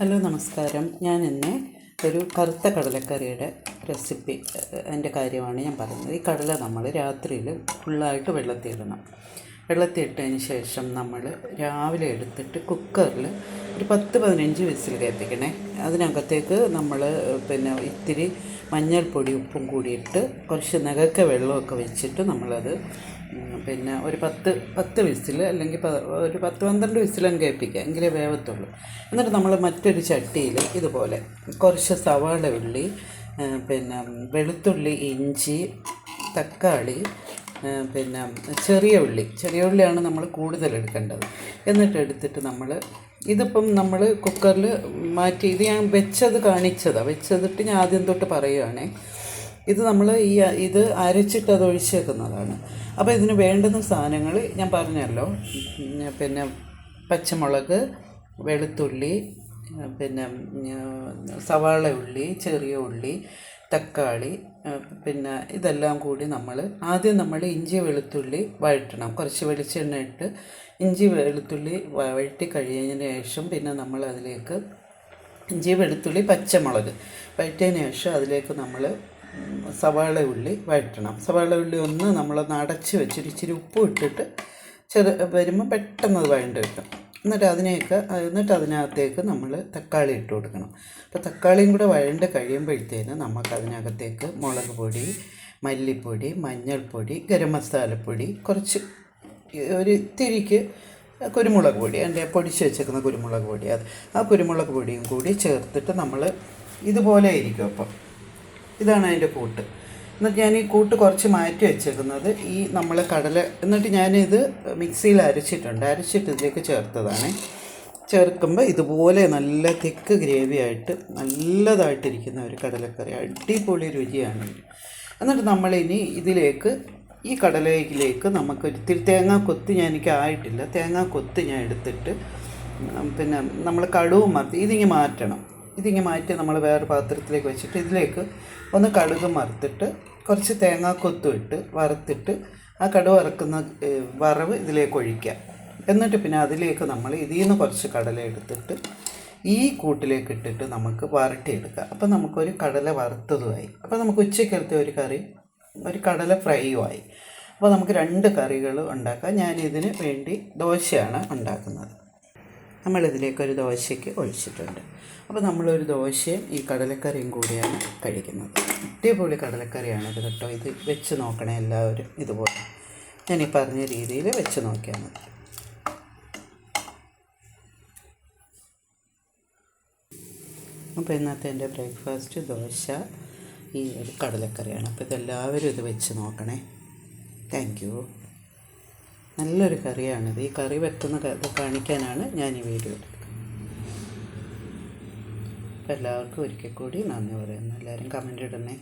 Hello നമസ്കാരം. ഞാൻ ഇന്ന് ഒരു കറുത്ത കടലക്കറിയുടെ റെസിപ്പി എന്റെ കാര്യമാണ് ഞാൻ പറയുന്നത്. ഈ കടല നമ്മൾ രാത്രിയിൽ ഫുള്ളായിട്ട് വെള്ളത്തിൽ വെള്ളത്തിൽ ശേഷം നമ്മൾ രാവിലെ എടുത്തിട്ട് കുക്കറിൽ ഒരു പത്ത് പതിനഞ്ച് വിസിൽ കേൾപ്പിക്കണേ. അതിനകത്തേക്ക് നമ്മൾ പിന്നെ ഇത്തിരി മഞ്ഞൾപ്പൊടി ഉപ്പും കൂടിയിട്ട് കുറച്ച് നകക്ക വെള്ളമൊക്കെ വെച്ചിട്ട് നമ്മളത് പിന്നെ ഒരു പത്ത് പത്ത് വിസിൽ അല്ലെങ്കിൽ ഒരു പത്ത് പന്ത്രണ്ട് വിസിലങ്ങ് കേൾപ്പിക്കുക. എങ്കിലേ വേവത്തുള്ളൂ. എന്നിട്ട് നമ്മൾ മറ്റൊരു ചട്ടിയിൽ ഇതുപോലെ കുറച്ച് സവാള ഉള്ളി പിന്നെ വെളുത്തുള്ളി ഇഞ്ചി തക്കാളി പിന്നെ ചെറിയ ഉള്ളി. ചെറിയ ഉള്ളിയാണ് നമ്മൾ കൂടുതൽ എടുക്കേണ്ടത്. എന്നിട്ട് എടുത്തിട്ട് നമ്മൾ ഇതിപ്പം നമ്മൾ കുക്കറിൽ മാറ്റി ഇത് ഞാൻ വെച്ചത് കാണിച്ചതാണ് വെച്ചതിട്ട് ഞാൻ ആദ്യം തൊട്ട് പറയുവാണേ. ഇത് നമ്മൾ ഈ ഇത് അരച്ചിട്ട് അത് ഒഴിച്ചേക്കുന്നതാണ്. അപ്പോൾ ഇതിന് വേണ്ടുന്ന സാധനങ്ങൾ ഞാൻ പറഞ്ഞല്ലോ. പിന്നെ പച്ചമുളക് വെളുത്തുള്ളി പിന്നെ സവാള ഉള്ളി ചെറിയ ഉള്ളി തക്കാളി പിന്നെ ഇതെല്ലാം കൂടി നമ്മൾ ആദ്യം നമ്മൾ ഇഞ്ചി വെളുത്തുള്ളി വഴറ്റണം. കുറച്ച് വെളിച്ചെണ്ണ ഇട്ട് ഇഞ്ചി വെളുത്തുള്ളി വഴറ്റി കഴിഞ്ഞതിന് ശേഷം പിന്നെ നമ്മൾ അതിലേക്ക് ഇഞ്ചി വെളുത്തുള്ളി പച്ചമുളക് വഴറ്റിയതിന് ശേഷം അതിലേക്ക് നമ്മൾ സവാള ഉള്ളി വഴറ്റണം. സവാള ഉള്ളി ഒന്ന് നമ്മൾ അടച്ച് വെച്ചിട്ട് ഇച്ചിരി ഉപ്പ് ഇട്ടിട്ട് ചെറു വരുമ്പോൾ പെട്ടെന്ന് അത് വഴണ്ട് കിട്ടും. എന്നിട്ട് അതിനെയൊക്കെ എന്നിട്ട് അതിനകത്തേക്ക് നമ്മൾ തക്കാളി ഇട്ട് കൊടുക്കണം. അപ്പോൾ തക്കാളിയും കൂടെ വഴണ്ട് കഴിയുമ്പോഴത്തേന് നമുക്ക് അതിനകത്തേക്ക് മുളക് പൊടി മല്ലിപ്പൊടി മഞ്ഞൾപ്പൊടി ഗരം മസാലപ്പൊടി കുറച്ച് ഒരു തിരിക്ക് കുരുമുളക് പൊടി എന്റെ പൊടിച്ച് വെച്ചേക്കുന്ന കുരുമുളക് പൊടി അത് ആ കുരുമുളക് പൊടിയും കൂടി ചേർത്തിട്ട് നമ്മൾ ഇതുപോലെ ആയിരിക്കും അപ്പം. ഇതാണ് അതിന്റെ കൂട്ട്. എന്നിട്ട് ഞാൻ ഈ കൂട്ട് കുറച്ച് മാറ്റി വെച്ചേക്കുന്നത്. ഈ നമ്മൾ കടല എന്നിട്ട് ഞാനിത് മിക്സിയിൽ അരച്ചിട്ടുണ്ട്. അരച്ചിട്ട് ഇതിലേക്ക് ചേർത്തതാണ്. ചേർക്കുമ്പോൾ ഇതുപോലെ നല്ല തിക്ക് ഗ്രേവി ആയിട്ട് നല്ലതായിട്ടിരിക്കുന്ന ഒരു കടലക്കറി. അടിപൊളി രുചിയാണ്. എന്നിട്ട് നമ്മളിനി ഇതിലേക്ക് ഈ കടലയിലേക്ക് നമുക്ക് ഇത്തിരി തേങ്ങാ കൊത്ത് ഞാൻ എനിക്ക് ആയിട്ടില്ല. തേങ്ങാ കൊത്ത് ഞാൻ എടുത്തിട്ട് പിന്നെ നമ്മൾ കടുവും മാറ്റി ഇതിങ്ങി മാറ്റണം. ഇതിങ്ങി മാറ്റി നമ്മൾ വേറെ പാത്രത്തിലേക്ക് വെച്ചിട്ട് ഇതിലേക്ക് ഒന്ന് കടുക് മറുത്തിട്ട് കുറച്ച് തേങ്ങാക്കൊത്തും ഇട്ട് വറുത്തിട്ട് ആ കടുക് വറക്കുന്ന വറവ് ഇതിലേക്ക് ഒഴിക്കുക. എന്നിട്ട് പിന്നെ അതിലേക്ക് നമ്മൾ ഇതിൽ നിന്ന് കുറച്ച് കടല എടുത്തിട്ട് ഈ കൂട്ടിലേക്ക് ഇട്ടിട്ട് നമുക്ക് വരട്ടിയെടുക്കുക. അപ്പോൾ നമുക്കൊരു കടല വറുത്തതുമായി. അപ്പോൾ നമുക്ക് ഉച്ചക്കലത്തെ ഒരു കറി ഒരു കടല ഫ്രൈയും ആയി അപ്പോൾ നമുക്ക് രണ്ട് കറികൾ ഉണ്ടാക്കാം. ഞാനിതിന് വേണ്ടി ദോശയാണ് ഉണ്ടാക്കുന്നത്. നമ്മളിതിലേക്ക് ഒരു ദോശയ്ക്ക് ഒഴിച്ചിട്ടുണ്ട്. അപ്പോൾ നമ്മളൊരു ദോശയും ഈ കടലക്കറിയും കൂടിയാണ് കഴിക്കുന്നത്. അടിപൊളി കടലക്കറിയാണിത് കേട്ടോ. ഇത് വെച്ച് നോക്കണേ എല്ലാവരും ഇതുപോലെ. ഞാൻ ഈ പറഞ്ഞ രീതിയിൽ വെച്ച് നോക്കിയാൽ മതി. അപ്പോൾ ഇന്നത്തെ എന്റെ ബ്രേക്ക്ഫാസ്റ്റ് ദോശ ഈ ഒരു കടലക്കറിയാണ്. അപ്പോൾ ഇതെല്ലാവരും ഇത് വെച്ച് നോക്കണേ. താങ്ക് നല്ലൊരു കറിയാണിത്. ഈ കറി വെക്കുന്ന കാണിക്കാനാണ് ഞാൻ ഈ വീഡിയോ എടുക്കുന്നത്. എല്ലാവർക്കും ഒരിക്കൽ കൂടി നന്ദി പറയുന്നു. എല്ലാവരും കമന്റ് ഇടണേ.